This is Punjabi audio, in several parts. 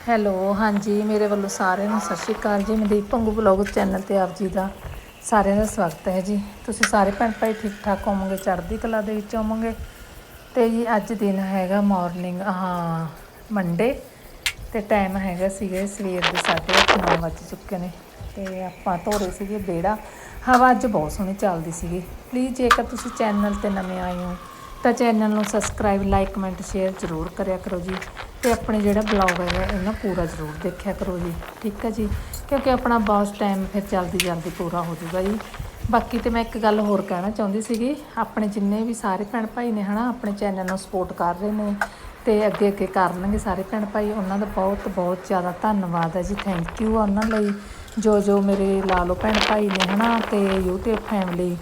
ਹੈਲੋ, ਹਾਂਜੀ, ਮੇਰੇ ਵੱਲੋਂ ਸਾਰਿਆਂ ਨੂੰ ਸਤਿ ਸ਼੍ਰੀ ਅਕਾਲ ਜੀ। ਮਨਦੀਪ ਭੰਗੂ ਬਲੌਗ ਚੈਨਲ ਤੇ ਆਪ ਜੀ ਦਾ ਸਾਰਿਆਂ ਦਾ ਸਵਾਗਤ ਹੈ ਜੀ। ਤੁਸੀਂ ਸਾਰੇ ਭੈਣ ਭਾਈ ਠੀਕ ਠਾਕ ਹੋਵੋਗੇ? ਚੜ੍ਹਦੀ ਕਲਾ ਦੇ ਵਿੱਚ ਹੋਵੋਗੇ? ਤੇ ਜੀ, ਅੱਜ ਦਿਨ ਹੈਗਾ ਮਾਰਨਿੰਗ, ਹਾਂ ਮੰਡੇ ਤੇ ਟਾਈਮ ਹੈਗਾ ਸੀਗਾ ਸਵੇਰ ਦੇ 8:30 ਵੱਜ ਚੁੱਕੇ ਨੇ ਤੇ ਆਪਾਂ ਧੋਰੇ ਸੀਗੇ ਬੇੜਾ ਹਵਾ ਅੱਜ ਬਹੁਤ ਸੋਹਣੀ ਚੱਲਦੀ ਸੀਗੀ। ਪਲੀਜ਼ ਜੇਕਰ ਤੁਸੀਂ ਚੈਨਲ ਤੇ ਨਵੇਂ ਆਏ ਹੋ ਤਾਂ ਚੈਨਲ ਨੂੰ ਸਬਸਕ੍ਰਾਈਬ ਲਾਈਕ ਕਮੈਂਟ ਸ਼ੇਅਰ ਜ਼ਰੂਰ ਕਰਿਆ ਕਰੋ ਜੀ। ਤੇ ਆਪਣੇ ਜਿਹੜਾ ਬਲੌਗ ਹੈਗਾ, ਇਹਨਾਂ ਪੂਰਾ ਜ਼ਰੂਰ ਦੇਖਿਆ ਕਰੋ ਜੀ। ਠੀਕ ਹੈ ਜੀ? ਕਿਉਂਕਿ ਆਪਣਾ ਬਹੁਤ ਟਾਈਮ ਫਿਰ ਜਲਦੀ ਜਲਦੀ ਪੂਰਾ ਹੋ ਜਾਊਗਾ ਜੀ। ਬਾਕੀ ਤੇ ਮੈਂ ਇੱਕ ਗੱਲ ਹੋਰ ਕਹਿਣਾ ਚਾਹੁੰਦੀ ਸੀਗੀ, ਆਪਣੇ ਜਿੰਨੇ ਵੀ ਸਾਰੇ ਭੈਣ ਭਾਈ ਨੇ ਹਨਾ, ਆਪਣੇ ਚੈਨਲ ਨੂੰ ਸਪੋਰਟ ਕਰ ਰਹੇ ਨੇ, ਤੇ ਅੱਗੇ ਅੱਗੇ ਕਰਨਗੇ ਸਾਰੇ ਭੈਣ ਭਾਈ, ਉਹਨਾਂ ਦਾ ਬਹੁਤ ਬਹੁਤ ਜ਼ਿਆਦਾ ਧੰਨਵਾਦ ਹੈ ਜੀ। ਥੈਂਕ ਯੂ ਉਹਨਾਂ ਲਈ। ਜੋ ਜੋ ਮੇਰੇ ਲਾ ਲਓ ਭੈਣ ਭਾਈ ਨੇ ਹਨਾ, ਤੇ YouTube ਫੈਮਿਲੀ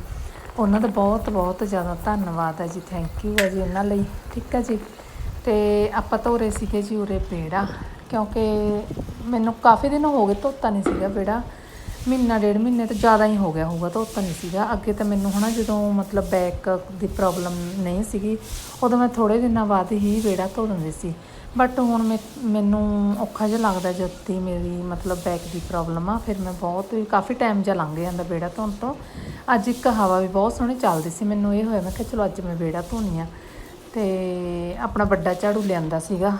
ਉਹਨਾਂ ਦਾ ਬਹੁਤ ਬਹੁਤ ਜ਼ਿਆਦਾ ਧੰਨਵਾਦ ਹੈ ਜੀ। ਥੈਂਕ ਯੂ ਹੈ ਜੀ ਉਹਨਾਂ ਲਈ। ਠੀਕ ਹੈ ਜੀ। ਤੇ ਆਪਾਂ ਧੋਰੇ ਸੀਗੇ ਜੀ ਉਰੇ ਬੇੜਾ ਕਿਉਂਕਿ ਮੈਨੂੰ ਕਾਫੀ ਦਿਨ ਹੋ ਗਏ ਧੋਤਾ ਨਹੀਂ ਸੀਗਾ ਬੇੜਾ ਮਹੀਨਾ, ਡੇਢ ਮਹੀਨੇ ਤੋਂ ਜ਼ਿਆਦਾ ਹੀ ਹੋ ਗਿਆ ਹੋਊਗਾ, ਧੋਤਾ ਨਹੀਂ ਸੀਗਾ। ਅੱਗੇ ਤਾਂ ਮੈਨੂੰ ਹਨਾ ਜਦੋਂ ਮਤਲਬ ਬੈਕ ਦੀ ਪ੍ਰੋਬਲਮ ਨਹੀਂ ਸੀਗੀ, ਉਦੋਂ ਮੈਂ ਥੋੜੇ ਦਿਨਾਂ ਬਾਅਦ ਹੀ ਬੇੜਾ ਧੋ ਦਿੰਦੀ ਸੀ। ਬਟ ਹੁਣ ਮੈਂ, ਮੈਨੂੰ ਔਖਾ ਜਿਹਾ ਲੱਗਦਾ ਜਦ ਦੀ ਮੇਰੀ ਮਤਲਬ ਬੈਕ ਦੀ ਪ੍ਰੋਬਲਮ ਆ, ਫਿਰ ਮੈਂ ਬਹੁਤ ਕਾਫੀ ਟਾਈਮ ਜਿਹਾ ਲੰਘ ਜਾਂਦਾ ਬੇੜਾ ਧੋਣ ਤੋਂ। ਅੱਜ ਇੱਕ ਹਵਾ ਵੀ ਬਹੁਤ ਸੋਹਣੀ ਚੱਲਦੀ ਸੀ, ਮੈਨੂੰ ਇਹ ਹੋਇਆ, ਮੈਂ ਕਿਹਾ ਚਲੋ ਅੱਜ ਮੈਂ ਬੇੜਾ ਧੋਣੀ ਆ। ਤੇ ਆਪਣਾ ਵੱਡਾ ਝਾੜੂ ਲਿਆਂਦਾ ਸੀਗਾ।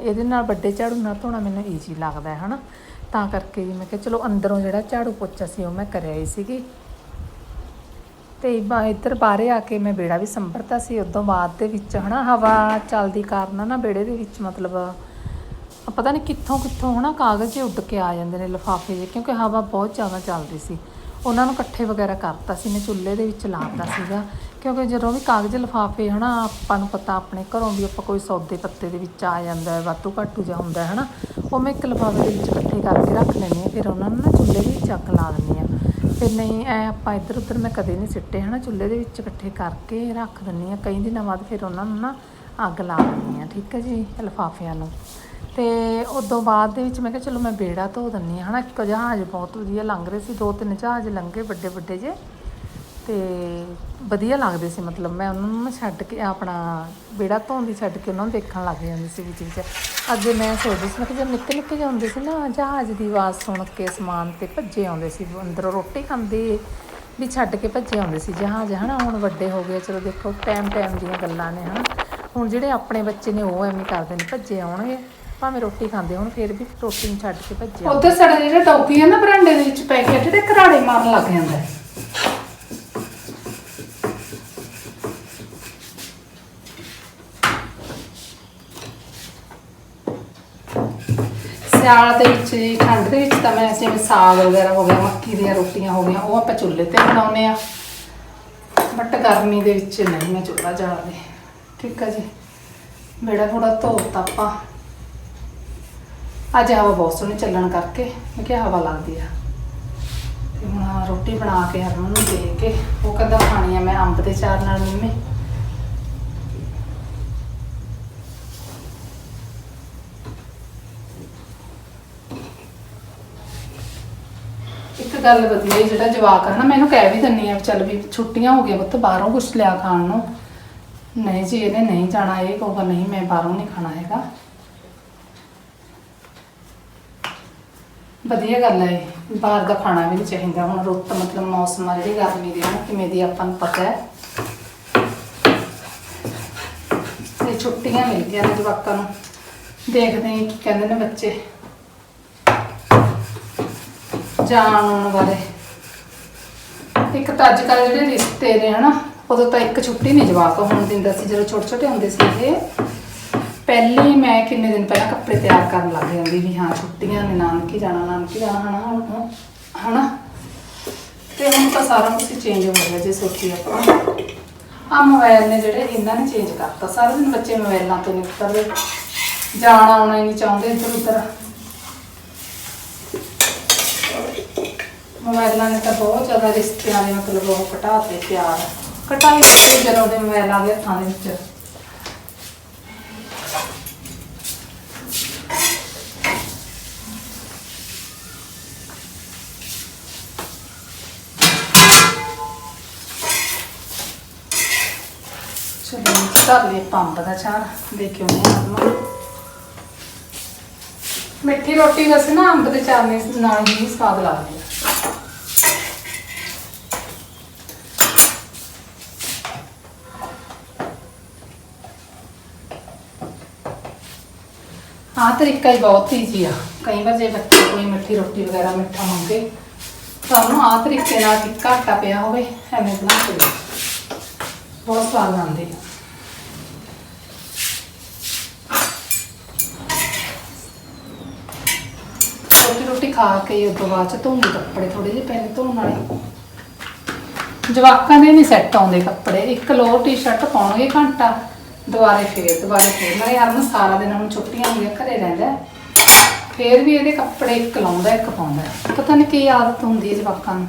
ਇਹਦੇ ਨਾਲ ਵੱਡੇ ਝਾੜੂ ਨਾਲ ਧੋਣਾ ਮੈਨੂੰ ਈਜ਼ੀ ਲੱਗਦਾ ਹੈ, ਹਨਾ? ਤਾਂ ਕਰਕੇ ਜੀ ਮੈਂ ਕਿਹਾ ਚਲੋ ਅੰਦਰੋਂ ਜਿਹੜਾ ਝਾੜੂ ਪੋਚਾ ਸੀ, ਉਹ ਮੈਂ ਕਰਿਆ ਹੀ ਸੀਗੀ। ਤੇ ਬਾ, ਇੱਧਰ ਬਾਹਰੇ ਆ ਕੇ ਮੈਂ ਬੇੜਾ ਵੀ ਸੰਭਰਤਾ ਸੀ, ਉਦੋਂ ਬਾਅਦ ਦੇ ਵਿੱਚ ਹਨਾ ਹਵਾ ਚੱਲਦੀ ਕਾਰਨ ਨਾ ਬੇੜੇ ਦੇ ਵਿੱਚ ਮਤਲਬ ਪਤਾ ਨਹੀਂ ਕਿੱਥੋਂ ਕਿੱਥੋਂ ਹਨਾ ਕਾਗਜ਼ ਜਿਹੇ ਉੱਡ ਕੇ ਆ ਜਾਂਦੇ ਨੇ ਲਿਫਾਫੇ ਜੇ ਕਿਉਂਕਿ ਹਵਾ ਬਹੁਤ ਜ਼ਿਆਦਾ ਚੱਲਦੀ ਸੀ। ਉਹਨਾਂ ਨੂੰ ਇਕੱਠੇ ਵਗੈਰਾ ਕਰਤਾ ਸੀ, ਮੈਂ ਚੁੱਲ੍ਹੇ ਦੇ ਵਿੱਚ ਲਾਤਾ ਸੀਗਾ। ਕਿਉਂਕਿ ਜਦੋਂ ਵੀ ਕਾਗਜ਼ ਲਿਫਾਫੇ ਹਨਾ ਆਪਾਂ ਨੂੰ ਪਤਾ ਆਪਣੇ ਘਰੋਂ ਵੀ ਆਪਾਂ ਕੋਈ ਸੌਦੇ ਪੱਤੇ ਦੇ ਵਿੱਚ ਆ ਜਾਂਦਾ ਹੈ, ਵਾਧੂ ਘਾਟੂ ਜਿਹਾ ਹੁੰਦਾ ਹੈ ਹਨਾ, ਉਹ ਮੈਂ ਇੱਕ ਲਿਫਾਫੇ ਦੇ ਵਿੱਚ ਇਕੱਠੇ ਕਰਕੇ ਰੱਖ ਲੈਂਦੀ ਹਾਂ, ਫਿਰ ਉਹਨਾਂ ਨੂੰ ਨਾ ਚੁੱਲ੍ਹੇ ਦੇ ਵਿੱਚ ਅੱਗ ਲਾ ਦਿੰਦੀ ਹਾਂ ਫਿਰ ਨਹੀਂ, ਐ ਆਪਾਂ ਇੱਧਰ ਉੱਧਰ ਮੈਂ ਕਦੇ ਨਹੀਂ ਸਿੱਟੇ, ਹਨਾ? ਚੁੱਲ੍ਹੇ ਦੇ ਵਿੱਚ ਇਕੱਠੇ ਕਰਕੇ ਰੱਖ ਦਿੰਦੀ ਹਾਂ। ਕਈ ਦਿਨਾਂ ਬਾਅਦ ਫਿਰ ਉਹਨਾਂ ਨੂੰ ਨਾ ਅੱਗ ਲਾ ਦਿੰਦੀ ਹਾਂ, ਠੀਕ ਹੈ ਜੀ? ਲਿਫਾਫਿਆਂ ਨੂੰ। ਤੇ ਉਦੋਂ ਬਾਅਦ ਦੇ ਵਿੱਚ ਮੈਂ ਕਿਹਾ, ਚਲੋ ਮੈਂ ਬੇੜਾ ਧੋ ਦਿੰਨੀ ਹਾਂ, ਹਨਾ? ਇੱਕ ਜਹਾਜ਼ ਬਹੁਤ ਵਧੀਆ ਲੰਘ ਰਹੇ ਸੀ ਦੋ ਤਿੰਨ ਜਹਾਜ਼ ਲੰਘੇ ਵੱਡੇ ਵੱਡੇ ਜੇ ਤੇ ਵਧੀਆ ਲੱਗਦੇ ਸੀ, ਮਤਲਬ ਮੈਂ ਉਹਨਾਂ ਨੂੰ ਛੱਡ ਕੇ ਆਪਣਾ ਬੇੜਾ ਧੋਂਦੀ ਛੱਡ ਕੇ ਉਹਨਾਂ ਨੂੰ ਦੇਖਣ ਲੱਗ ਜਾਂਦੀ ਸੀ ਵਿੱਚ ਵਿੱਚ ਅੱਗੇ ਮੈਂ ਸੋਚਦੀ ਸੀ, ਮੈਂ ਕਿ ਜਦ ਨਿੱਕੇ ਨਿੱਕੇ ਜਿਹੇ ਹੁੰਦੇ ਸੀ ਨਾ, ਜਹਾਜ਼ ਦੀ ਆਵਾਜ਼ ਸੁਣ ਕੇ, ਸਮਾਨ ਤੇ ਭੱਜੇ ਆਉਂਦੇ ਸੀ ਅੰਦਰੋਂ ਰੋਟੀ ਖਾਂਦੇ ਵੀ ਛੱਡ ਕੇ ਭੱਜੇ ਆਉਂਦੇ ਸੀ ਜਹਾਜ਼, ਹਨਾ? ਹੁਣ ਵੱਡੇ ਹੋ ਗਏ ਚਲੋ ਦੇਖੋ, ਟਾਈਮ ਟਾਈਮ ਦੀਆਂ ਗੱਲਾਂ ਨੇ, ਹਨਾ? ਹੁਣ ਜਿਹੜੇ ਆਪਣੇ ਬੱਚੇ ਨੇ, ਉਹ ਐਵੇਂ ਕਰਦੇ ਨੇ, ਭੱਜੇ ਆਉਣਗੇ, ਭਾਵੇਂ ਰੋਟੀ ਖਾਂਦੇ ਹੁਣ, ਫਿਰ ਵੀ ਰੋਟੀ ਨੂੰ ਛੱਡ ਕੇ ਭੱਜੇ ਉੱਧਰ ਸਾਡਾ ਜਿਹੜਾ ਟੌਕੀ ਹੈ ਨਾ, ਬਰਾਂਡੇ ਦੇ ਵਿੱਚ ਪੈ ਕੇ ਜਿਹੜੇ ਘਰਾੜੇ ਮਾਰਨ ਲੱਗ ਜਾਂਦਾ। ਹੈ। ਸਿਆਲ ਦੇ ਵਿੱਚ ਜੀ, ਠੰਡ ਦੇ ਵਿੱਚ ਤਾਂ ਮੈਂ ਜਿਵੇਂ ਸਾਗ ਵਗੈਰਾ ਹੋ ਗਿਆ ਮੱਕੀ ਦੀਆਂ ਰੋਟੀਆਂ ਹੋ ਗਈਆਂ ਉਹ ਆਪਾਂ ਚੁੱਲ੍ਹੇ ਤੇ ਬਣਾਉਂਦੇ ਆ ਬਟ ਗਰਮੀ ਦੇ ਵਿੱਚ ਨਹੀਂ ਮੈਂ ਚੁੱਲ੍ਹਾ ਜਾਲਦੇ। ਠੀਕ ਆ ਜੀ। ਮੇੜਾ ਥੋੜਾ ਧੋਤਾ ਆਪਾਂ। ਅੱਜ ਹਵਾ ਬਹੁਤ ਸੋਹਣੀ ਚੱਲਣ ਕਰਕੇ ਮੈਂ ਕਿਹਾ ਹਵਾ ਲੱਗਦੀ ਆ। ਤੇ ਹੁਣ ਰੋਟੀ ਬਣਾ ਕੇ ਹਰਮਨ ਨੂੰ ਦੇ ਕੇ ਉਹ ਕਹਿੰਦਾ ਖਾਣੀ ਆ ਮੈਂ ਅੰਬ ਦੇ ਚਾਰ ਨਾਲ ਮੰਮੀ ਗੱਲ ਵਧੀਆ ਜੀ, ਜਿਹੜਾ ਜਵਾਕ ਹੈ ਨਾ ਮੈਨੂੰ ਕਹਿ ਵੀ ਦਿੰਨੀ ਆ ਵੀ ਚੱਲ ਵੀ ਛੁੱਟੀਆਂ ਹੋ ਗਈਆਂ ਪੁੱਤ ਬਾਹਰੋਂ ਕੁਛ ਲਿਆ ਖਾਣ ਨੂੰ। ਨਹੀਂ ਜੀ ਇਹਨੇ ਨਹੀਂ ਜਾਣਾ ਇਹ ਕਹੂਗਾ ਨਹੀਂ ਮੈਂ ਬਾਹਰੋਂ ਨਹੀਂ ਖਾਣਾ ਹੈਗਾ। ਵਧੀਆ ਗੱਲ ਹੈ ਇਹ। ਬਾਹਰ ਦਾ ਖਾਣਾ ਵੀ ਨਹੀਂ ਚਾਹੀਦਾ। ਹੁਣ ਰੁੱਤ ਮਤਲਬ ਮੌਸਮ ਆ ਜਿਹੜੀ ਗਰਮੀ ਦੀ ਨਾ ਕਿਵੇਂ ਦੀ ਆਪਾਂ ਨੂੰ ਪਤਾ ਹੈ। ਤੇ ਛੁੱਟੀਆਂ ਮਿਲ ਗਈਆਂ ਨੇ ਜਵਾਕਾਂ ਨੂੰ। ਦੇਖਦੇ ਹਾਂ ਕੀ ਕਹਿੰਦੇ ਨੇ ਬੱਚੇ। ਜਾਣ ਆਉਣ ਵਾਲੇ ਇੱਕ ਤਾਂ ਅੱਜ ਕੱਲ੍ਹ ਜਿਹੜੇ ਰਿਸ਼ਤੇ ਨੇ ਹਨਾ, ਉਦੋਂ ਤਾਂ ਇੱਕ ਛੁੱਟੀ ਨਹੀਂ ਜਵਾਕ ਹੋਣ ਦਿੰਦਾ ਸੀ, ਜਦੋਂ ਛੋਟੇ ਛੋਟੇ ਹੁੰਦੇ ਸੀ ਇਹ। ਪਹਿਲੇ ਮੈਂ ਕਿੰਨੇ ਦਿਨ ਪਹਿਲਾਂ ਕੱਪੜੇ ਤਿਆਰ ਕਰਨ ਲੱਗ ਜਾਂਦੀ ਵੀ ਹਾਂ, ਛੁੱਟੀਆਂ ਨੇ, ਨਾਨਕੀ ਜਾਣਾ ਨਾਨਕੀ ਜਾਣਾ, ਹਨਾ, ਹੁਣ ਹਨਾ। ਤੇ ਹੁਣ ਤਾਂ ਸਾਰਾ ਕੁਝ ਚੇਂਜ ਹੋ ਗਿਆ ਜੇ ਸੋਚੀ ਆਪਾਂ। ਆ ਮੋਬਾਈਲ ਨੇ ਜਿਹੜੇ ਇਹਨਾਂ ਨੇ ਚੇਂਜ ਕਰਤਾ। ਸਾਰਾ ਦਿਨ ਬੱਚੇ ਮੋਬਾਈਲਾਂ ਤੋਂ ਨਿਕਲਦੇ। ਜਾਣਾ ਆਉਣਾ ਹੀ ਨਹੀਂ ਚਾਹੁੰਦੇ ਇੱਧਰ ਉੱਧਰ ਮੋਬਾਈਲਾਂ ਨੇ ਤਾਂ ਬਹੁਤ ਜ਼ਿਆਦਾ ਰਿਸ਼ਤਿਆਂ ਦੇ ਮਤਲਬ ਉਹ ਘਟਾਤੇ ਪਿਆਰ। ਘਟਾਈ ਦਿੱਤੇ ਜਦੋਂ ਦੇ ਮੋਬਾਈਲ ਆ ਗਏ ਹੱਥਾਂ ਦੇ ਵਿੱਚ। ਚਲੋ ਧਰ ਲਈ ਪੰਪ ਦਾ ਚਾਰ ਦੇਖਿਓ ਨੇ ਆਤਮਾ ਮਿੱਠੀ ਰੋਟੀ ਵੈਸੇ ਨਾ ਅੰਬ ਦੇ ਚਾਰ ਨਾਲ ਹੀ ਸਵਾਦ ਲੱਗਦੀ ਹੈ। ਆਹ ਤਰੀਕਾ ਹੀ ਬਹੁਤ ਈਜ਼ੀ ਆ। ਕਈ ਵਾਰ ਜੇ ਬੱਚੇ ਕੋਈ ਮਿੱਠੀ ਰੋਟੀ ਵਗੈਰਾ, ਮਿੱਠਾ ਮੰਗੇ, ਤਾਂ ਉਹਨੂੰ ਆਹ ਤਰੀਕੇ ਨਾਲ ਟਿੱਕਾ ਆਟਾ ਪਿਆ ਹੋਵੇ, ਐਵੇਂ ਬਣਾ ਕੇ ਦਿਓ। ਬਹੁਤ ਸਵਾਦ ਆਉਂਦੇ ਆ। ਰੋਟੀ ਰੋਟੀ ਖਾ ਕੇ ਉਸ ਤੋਂ ਬਾਅਦ ਚ ਧੋਂਦੇ ਕੱਪੜੇ ਥੋੜੇ ਜਿਹੇ ਪਹਿਲੇ ਧੋਣ ਵਾਲੇ। ਜਵਾਕਾਂ ਦੇ ਨਹੀਂ ਸੈੱਟ ਆਉਂਦੇ ਕੱਪੜੇ। ਇੱਕ ਲੋਅਰ ਟੀ-ਸ਼ਰਟ ਪਾਉਣਗੇ ਘੰਟਾ। ਦੁਬਾਰੇ ਫੇਰ ਦੁਬਾਰੇ ਫੇਰ। ਨਾਲੇ ਹਰਮਨ ਸਾਰਾ ਦਿਨ ਹੁਣ ਛੁੱਟੀਆਂ ਹੁੰਦੀਆਂ ਘਰੇ ਰਹਿੰਦਾ ਹੈ। ਫੇਰ ਵੀ ਇਹਦੇ ਕੱਪੜੇ ਇੱਕ ਲਾਉਂਦਾ, ਇੱਕ ਪਾਉਂਦਾ ਹੈ। ਪਤਾ ਨਹੀਂ ਕੀ ਆਦਤ ਹੁੰਦੀ ਹੈ ਜਵਾਕਾਂ ਨੂੰ।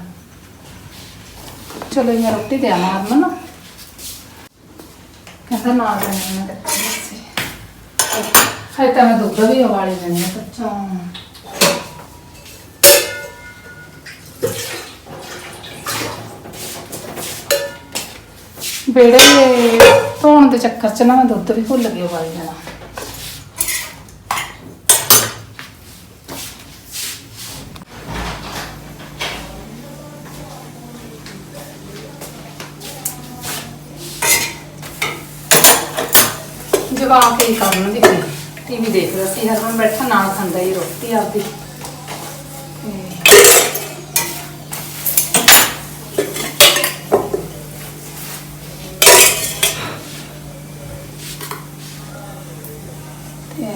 ਚਲੋ ਮੈਂ ਰੋਟੀ ਦੇ ਆਵਾਂ ਹਰਮਨ ਨੂੰ। ਕਹਿੰਦਾ ਨਾ ਦੇਣੀ ਮੈਂ ਕੱਚੀ ਸੀ ਹਾਏ ਤਾਂ ਮੈਂ ਦੁੱਧ ਵੀ ਉਬਾਲੀ ਜਾਂਦੀ ਹਾਂ ਕੱਚਾ ਬੇੜੇ ਧੋਣ ਦੇ ਚੱਕਰ 'ਚ ਨਾ ਮੈਂ ਦੁੱਧ ਵੀ ਭੁੱਲ ਗਈ ਉਬਾਲ ਜਾਣਾ। ਜਵਾਕ ਹੀ ਕਰਨ ਦੀ ਟੀਵੀ ਦੇਖਦਾ ਸੀ, ਹਰਮਨ ਬੈਠਾ, ਨਾਲ ਖਾਂਦਾ ਹੀ ਰੋਟੀ ਆਪਦੀ।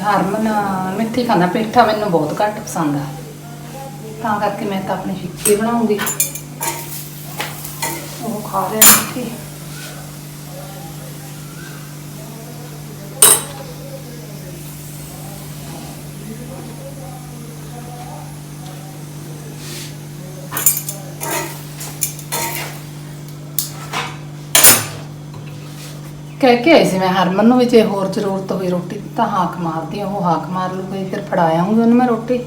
ਹਰਮਨ, ਮਿੱਠੀ ਖਾਂਦਾ, ਪੇਠਾ ਮੈਨੂੰ ਬਹੁਤ ਘੱਟ ਪਸੰਦ ਆ। ਤਾਂ ਕਰਕੇ ਮੈਂ ਤਾਂ ਆਪਣੀ ਫਿੱਕੀ ਬਣਾਉਂਗੀ। ਉਹ ਖਾ ਰਿਹਾ ਮਿੱਠੀ ਕਹਿ ਕੇ ਆਈ ਸੀ ਮੈਂ ਹਰਮਨ ਨੂੰ ਵੀ ਜੇ ਹੋਰ ਜ਼ਰੂਰਤ ਹੋਈ ਰੋਟੀ ਦੀ ਤਾਂ ਹਾਕ ਮਾਰਦੀ ਆ, ਉਹ ਹਾਕ ਮਾਰ ਲੂਗੀ ਫਿਰ ਫੜਾ ਆਉਂਗੀ ਉਹਨੂੰ ਮੈਂ ਰੋਟੀ।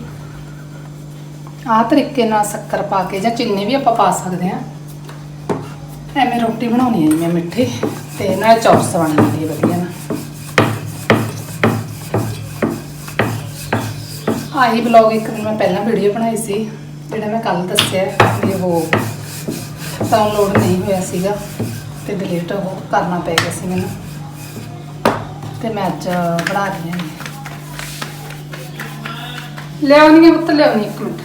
ਆਹ ਤਰੀਕੇ ਨਾਲ ਸ਼ੱਕਰ ਪਾ ਕੇ ਜਾਂ ਚੀਨੀ ਵੀ ਆਪਾਂ ਪਾ ਸਕਦੇ ਆ ਐਵੇਂ ਰੋਟੀ ਬਣਾਉਣੀ ਹੈ ਜੀ ਮੈਂ ਮਿੱਠੀ ਤੇ ਨਾਲ ਚੌਪਸ ਬਣ ਜਾਂਦੀ ਹੈ ਵਧੀਆ ਨਾ ਆਹੀ ਬਲੌਗ ਇੱਕ ਦਿਨ ਮੈਂ ਪਹਿਲਾਂ ਵੀਡੀਓ ਬਣਾਈ ਸੀ ਜਿਹੜਾ ਮੈਂ ਕੱਲ ਦੱਸਿਆ ਵੀ ਉਹ ਡਾਊਨਲੋਡ ਨਹੀਂ ਹੋਇਆ ਸੀਗਾ। ਤੇ ਡਿਲੀਟ ਉਹ ਕਰਨਾ ਪੈ ਗਿਆ ਸੀ ਮੈਨੂੰ। ਤੇ ਮੈਂ ਅੱਜ ਬਣਾ ਰਹੀ ਹਾਂ। ਲਿਆਉਣੀ ਹੈ ਪੁੱਤ, ਲਿਆਉਣੀ ਇੱਕ ਮਿੰਟ।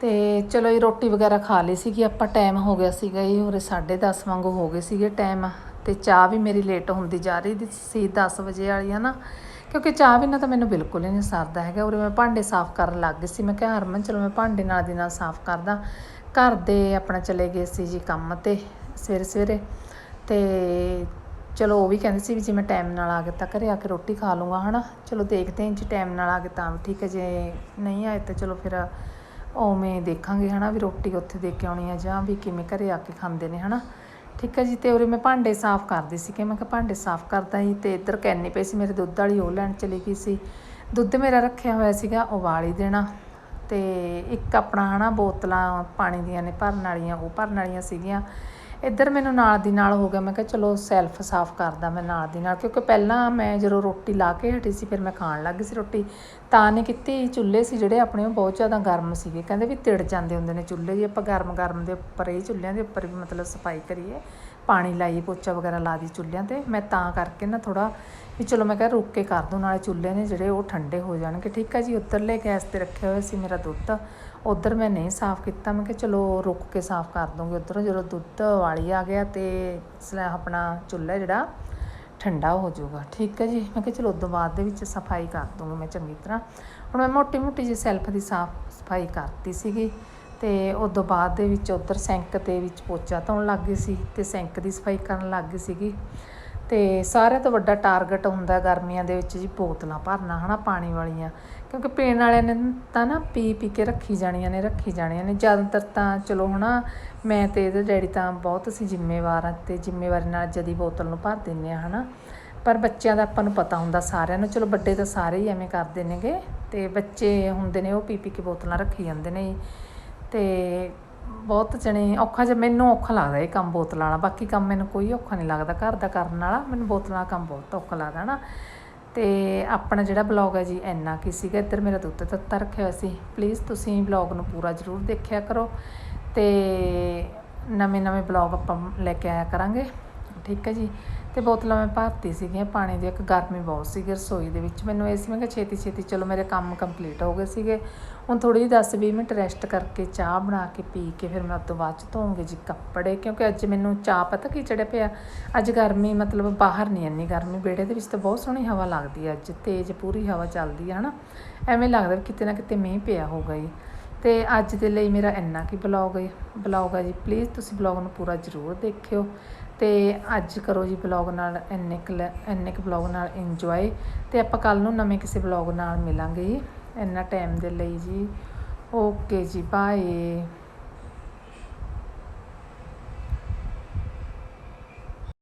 ਤੇ ਚਲੋ ਇਹ ਰੋਟੀ ਵਗੈਰਾ ਖਾ ਲਈ ਸੀਗੀ। ਆਪਾਂ ਟਾਈਮ ਹੋ ਗਿਆ ਸੀਗਾ ਇਹ ਉਰੇ 10:30 ਵਾਂਗੂ ਹੋ ਗਏ ਸੀਗੇ ਟਾਈਮ ਤੇ ਚਾਹ ਵੀ ਮੇਰੀ ਲੇਟ ਹੁੰਦੀ ਜਾ ਰਹੀ ਸੀ 10 ਵਜੇ ਵਾਲੀ ਹੈ ਨਾ ਕਿਉਂਕਿ ਚਾਹ ਬਿਨਾਂ ਤਾਂ ਮੈਨੂੰ ਬਿਲਕੁਲ ਹੀ ਨਹੀਂ ਸਰਦਾ ਹੈਗਾ। ਉਰੇ ਮੈਂ ਭਾਂਡੇ ਸਾਫ਼ ਕਰਨ ਲੱਗ ਗਈ ਸੀ। ਮੈਂ ਕਿਹਾ, ਹਰਮਨ, ਚਲੋ ਮੈਂ ਭਾਂਡੇ ਨਾਲ ਦੀ ਨਾਲ ਸਾਫ਼ ਕਰਦਾ। ਘਰ ਦੇ ਆਪਣਾ ਚਲੇ ਗਏ ਸੀ ਜੀ ਕੰਮ ਤੇ ਸਵੇਰੇ ਸਵੇਰੇ। ਤੇ ਚਲੋ ਉਹ ਵੀ ਕਹਿੰਦੇ ਸੀ ਵੀ ਜੇ ਮੈਂ ਟਾਈਮ ਨਾਲ ਆ ਗਿਆ ਤਾਂ ਘਰੇ ਆ ਕੇ ਰੋਟੀ ਖਾ ਲੂੰਗਾ, ਹਨਾ? ਚਲੋ ਦੇਖਦੇ ਹਾਂ ਜੇ ਟਾਈਮ ਨਾਲ ਆ ਗਏ ਤਾਂ ਵੀ ਠੀਕ ਹੈ। ਜੇ ਨਹੀਂ ਆਏ ਤਾਂ ਚਲੋ ਫਿਰ ਉਵੇਂ ਦੇਖਾਂਗੇ, ਹਨਾ? ਵੀ ਰੋਟੀ ਉੱਥੇ ਦੇ ਕੇ ਆਉਣੀ ਆ ਜਾਂ ਵੀ ਕਿਵੇਂ ਘਰੇ ਆ ਕੇ ਖਾਂਦੇ ਨੇ, ਹਨਾ? ਠੀਕ ਹੈ ਜੀ, ਤੇ ਉਰੇ ਮੈਂ ਭਾਂਡੇ ਸਾਫ਼ ਕਰਦੀ ਸੀ ਕਿ ਮੈਂ ਕਿਹਾ ਭਾਂਡੇ ਸਾਫ਼ ਕਰਦਾ ਸੀ ਤੇ ਇੱਧਰ ਕੈਨੀ ਪਈ ਸੀ, ਮੇਰੇ ਦੁੱਧ ਵਾਲੀ ਉਹ ਲੈਣ ਚਲੀ ਗਈ ਸੀ। ਦੁੱਧ ਮੇਰਾ ਰੱਖਿਆ ਹੋਇਆ ਸੀਗਾ ਉਬਾਲ ਹੀ ਦੇਣਾ ਤੇ ਇੱਕ ਆਪਣਾ ਹਨਾ ਬੋਤਲਾਂ ਪਾਣੀ ਦੀਆਂ ਨੇ ਭਰਨ ਵਾਲੀਆਂ, ਉਹ ਭਰਨ ਵਾਲੀਆਂ ਸੀਗੀਆਂ। ਇੱਧਰ ਮੈਨੂੰ ਨਾਲ ਦੀ ਨਾਲ ਹੋ ਗਿਆ। ਮੈਂ ਕਿਹਾ ਚਲੋ ਸੈਲਫ ਸਾਫ਼ ਕਰਦਾ ਮੈਂ ਨਾਲ ਦੀ ਨਾਲ, ਕਿਉਂਕਿ ਪਹਿਲਾਂ ਮੈਂ ਜਦੋਂ ਰੋਟੀ ਲਾ ਕੇ ਹਟੀ ਸੀ, ਫਿਰ ਮੈਂ ਖਾਣ ਲੱਗ ਗਈ ਸੀ ਰੋਟੀ। ਤਾਂ ਨੇ ਕੀਤੀ ਚੁੱਲ੍ਹੇ ਸੀ ਜਿਹੜੇ ਆਪਣੇ ਉਹ ਬਹੁਤ ਜ਼ਿਆਦਾ ਗਰਮ ਸੀਗੇ। ਕਹਿੰਦੇ ਵੀ ਤਿੜ ਜਾਂਦੇ ਹੁੰਦੇ ਨੇ ਚੁੱਲ੍ਹੇ ਜੇ, ਆਪਾਂ ਗਰਮ ਗਰਮ ਦੇ ਉੱਪਰ ਇਹ ਚੁੱਲ੍ਹਿਆਂ ਦੇ ਉੱਪਰ ਵੀ ਮਤਲਬ ਸਫ਼ਾਈ ਕਰੀਏ, ਪਾਣੀ ਲਾਈਏ, ਪੋਚਾ ਵਗੈਰਾ ਲਾ ਦੀ ਚੁੱਲ੍ਹਿਆਂ ਤੇ। ਮੈਂ ਤਾਂ ਕਰਕੇ ਨਾ ਥੋੜਾ ਵੀ ਚਲੋ ਮੈਂ ਕਿਹਾ ਰੁਕ ਕੇ ਕਰ ਦੂੰ, ਨਾਲੇ ਚੁੱਲ੍ਹੇ ਨੇ ਜਿਹੜੇ ਉਹ ਠੰਡੇ ਹੋ ਜਾਣਗੇ। ਠੀਕ ਆ ਜੀ, ਉੱਤਰਲੇ ਗੈਸ ਤੇ ਰੱਖਿਆ ਹੋਇਆ ਸੀ ਮੇਰਾ ਦੁੱਧ। ਉਧਰ ਮੈਂ ਨਹੀਂ ਸਾਫ਼ ਕੀਤਾ। ਮੈਂ ਕਿਹਾ ਚਲੋ ਰੁਕ ਕੇ ਸਾਫ਼ ਕਰ ਦੂੰਗੀ ਉਧਰ। ਜਦੋਂ ਦੁੱਧ ਵਾਲੀ ਆ ਗਿਆ ਤੇ ਸਲੈ ਆਪਣਾ ਚੁੱਲ੍ਹਾ ਜਿਹੜਾ, ਠੰਡਾ ਹੋ ਜਾਊਗਾ। ਠੀਕ ਹੈ ਜੀ? ਮੈਂ ਕਿਹਾ ਚਲੋ ਉਦੋਂ ਬਾਅਦ ਦੇ ਵਿੱਚ ਸਫ਼ਾਈ ਕਰ ਦੂੰਗੀ ਮੈਂ ਚੰਗੀ ਤਰ੍ਹਾਂ। ਹੁਣ ਮੈਂ ਮੋਟੀ ਮੋਟੀ ਜਿਹੀ ਸੈਲਫ ਦੀ ਸਾਫ਼ ਸਫ਼ਾਈ ਕਰਤੀ ਸੀਗੀ ਤੇ ਉਦੋਂ ਬਾਅਦ ਦੇ ਵਿੱਚ ਉਧਰ ਸਿੰਕ ਤੇ ਵਿੱਚ ਪੋਚਾ ਧੋਣ ਲੱਗ ਗਈ ਸੀ ਤੇ ਸਿੰਕ ਦੀ ਸਫ਼ਾਈ ਕਰਨ ਲੱਗ ਗਈ ਸੀਗੀ। ਤੇ ਸਾਰਿਆਂ ਤੋਂ ਵੱਡਾ ਟਾਰਗੇਟ ਹੁੰਦਾ ਗਰਮੀਆਂ ਦੇ ਵਿੱਚ ਜੀ ਬੋਤਲਾਂ ਭਰਨਾ, ਹਨਾ, ਪਾਣੀ ਵਾਲੀਆਂ। ਕਿਉਂਕਿ ਪੀਣ ਵਾਲਿਆਂ ਨੇ ਤਾਂ ਨਾ ਪੀ ਪੀ ਕੇ ਰੱਖੀ ਜਾਣੀਆਂ ਨੇ, ਰੱਖੀ ਜਾਣੀਆਂ ਨੇ। ਜ਼ਿਆਦਾਤਰ ਤਾਂ ਚਲੋ ਹਨਾ, ਮੈਂ ਤੇ ਇਹਦੇ ਡੈਡੀ ਤਾਂ ਬਹੁਤ ਅਸੀਂ ਜ਼ਿੰਮੇਵਾਰ ਆ ਤੇ ਜ਼ਿੰਮੇਵਾਰੀ ਨਾਲ ਜਦੀ ਬੋਤਲ ਨੂੰ ਭਰ ਦਿੰਨੇ ਆ, ਹਨਾ। ਪਰ ਬੱਚਿਆਂ ਦਾ ਆਪਾਂ ਨੂੰ ਪਤਾ ਹੁੰਦਾ ਸਾਰਿਆਂ ਨੂੰ, ਚਲੋ ਵੱਡੇ ਤਾਂ ਸਾਰੇ ਹੀ ਐਵੇਂ ਕਰਦੇ ਨੇਗੇ। ਤੇ ਬੱਚੇ ਹੁੰਦੇ ਨੇ ਉਹ ਪੀ ਪੀ ਕੇ ਬੋਤਲਾਂ ਰੱਖੀ ਜਾਂਦੇ ਨੇ ਤੇ ਬਹੁਤ ਜਣੇ ਔਖਾ ਜਿਹਾ, ਮੈਨੂੰ ਔਖਾ ਲੱਗਦਾ ਇਹ ਕੰਮ ਬੋਤਲਾਂ ਵਾਲਾ। ਬਾਕੀ ਕੰਮ ਮੈਨੂੰ ਕੋਈ ਔਖਾ ਨਹੀਂ ਲੱਗਦਾ, ਘਰ ਦਾ ਕਰਨ ਵਾਲਾ। ਮੈਨੂੰ ਬੋਤਲਾਂ ਵਾਲਾ ਕੰਮ ਬਹੁਤ ਔਖਾ ਲੱਗਦਾ ਨਾ। ਤੇ ਆਪਣਾ ਜਿਹੜਾ ਬਲੌਗ ਹੈ ਜੀ, ਇੰਨਾ ਕੀ ਸੀਗਾ, ਇੱਧਰ ਮੇਰਾ ਦੁੱਧ ਤੱਤਾ ਰੱਖਿਆ ਹੋਇਆ ਸੀ। ਪਲੀਜ਼ ਤੁਸੀਂ ਬਲੌਗ ਨੂੰ ਪੂਰਾ ਜ਼ਰੂਰ ਦੇਖਿਆ ਕਰੋ। ਤੇ ਨਵੇਂ ਨਵੇਂ ਬਲੌਗ ਆਪਾਂ ਲੈ ਕੇ ਆਇਆ ਕਰਾਂਗੇ। ਠੀਕ ਹੈ ਜੀ। ਤੇ ਬੋਤਲਾਂ ਮੈਂ ਭਰਤੀ ਸੀਗੀਆਂ, ਪਾਣੀ ਦੀ ਇੱਕ ਗਰਮੀ ਬਹੁਤ ਸੀਗੀ ਰਸੋਈ ਦੇ ਵਿੱਚ। ਮੈਨੂੰ ਇਹ ਸੀ, ਮੈਂ ਕਿਹਾ ਛੇਤੀ ਛੇਤੀ, ਚਲੋ ਮੇਰੇ ਕੰਮ ਕੰਪਲੀਟ ਹੋ ਗਏ ਸੀਗੇ। ਹੁਣ ਥੋੜੀ ਜਿਹੀ 10 20 ਮਿੰਟ ਰੈਸਟ ਕਰਕੇ ਚਾਹ ਬਣਾ ਕੇ ਪੀ ਕੇ ਫਿਰ ਮੈਂ ਉਸ ਤੋਂ ਬਾਅਦ ਚ ਧੋਉਂਗੀ ਜੀ ਕੱਪੜੇ, ਕਿਉਂਕਿ ਅੱਜ ਮੈਨੂੰ ਚਾਹ ਪਤਾ ਕੀ ਚੜਿਆ ਪਿਆ? ਅੱਜ ਗਰਮੀ ਮਤਲਬ ਬਾਹਰ ਨਹੀਂ ਇੰਨੀ ਗਰਮੀ, ਵਿਹੜੇ ਦੇ ਵਿੱਚ ਤਾਂ ਬਹੁਤ ਸੋਹਣੀ ਹਵਾ ਲੱਗਦੀ ਹੈ ਅੱਜ, ਤੇਜ਼ ਪੂਰੀ ਹਵਾ ਚੱਲਦੀ ਹੈ ਹਨਾ? ਐਵੇਂ ਲੱਗਦਾ ਵੀ ਕਿਤੇ ਨਾ ਕਿਤੇ ਮੀਂਹ ਪਿਆ ਹੋਊਗਾ ਜੀ। ਤੇ ਅੱਜ ਦੇ ਲਈ ਮੇਰਾ ਇੰਨਾ ਕੀ ਬਲੌਗ ਹੈ। ਬਲੌਗ ਹੈ ਜੀ ਪਲੀਜ਼ ਤੁਸੀਂ ਬਲੌਗ ਨੂੰ ਪੂਰਾ ਜ਼ਰੂਰ ਦੇਖਿਓ। ਤੇ ਅੱਜ ਕਰੋ ਜੀ ਬਲੌਗ ਨਾਲ ਇੰਨੇ ਕੁ ਲ- ਇੰਨੇ ਕੁ ਬਲੌਗ ਨਾਲ ਇੰਜੋਏ ਤੇ ਆਪਾਂ ਕੱਲ ਨੂੰ ਨਵੇਂ ਕਿਸੇ ਬਲੌਗ ਨਾਲ ਮਿਲਾਂਗੇ ਜੀ। ਇੰਨਾ ਟਾਈਮ ਦੇ ਲਈ ਜੀ। ਓਕੇ ਜੀ ਬਾਏ